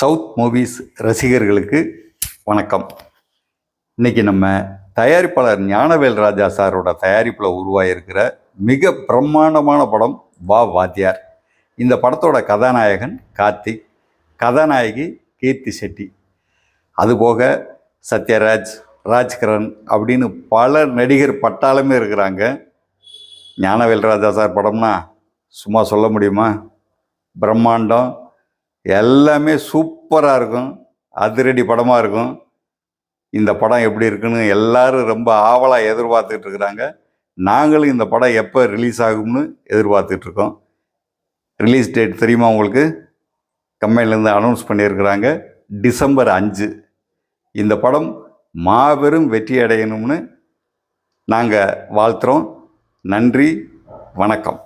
South movies ரசிகர்களுக்கு வணக்கம். இன்னைக்கு நம்ம தயாரிப்பாளர் ஞானவேல் ராஜா சாரோட தயாரிப்பில் உருவாகியிருக்கிற மிக பிரம்மாண்டமான படம் வா வாத்தியார். இந்த படத்தோட கதாநாயகன் கார்த்திக் கதாநாயகி கீர்த்தி செட்டி. அதுபோக சத்யராஜ் ராஜ்கிரண் அப்படின்னு பல நடிகர் பட்டாளமே இருக்கிறாங்க. ஞானவேல் ராஜா சார் படம்னா சும்மா சொல்ல முடியுமா? பிரம்மாண்டம் எல்லாமே சூப்பராக இருக்கும். அதிரடி படமாக இருக்கும். இந்த படம் எப்படி இருக்குன்னு எல்லாரும் ரொம்ப ஆவலாக எதிர்பார்த்துட்டு இருக்கிறாங்க. நாங்களும் இந்த படம் எப்போ ரிலீஸ் ஆகும்னு எதிர்பார்த்துட்டு இருக்கோம். ரிலீஸ் டேட் தெரியுமா உங்களுக்கு? கம்பெனிலேருந்து அனௌன்ஸ் பண்ணியிருக்கிறாங்க. டிசம்பர் அஞ்சு. இந்த படம் மாபெரும் வெற்றி அடையணும்னு நாங்கள் வாழ்த்துறோம். நன்றி. வணக்கம்.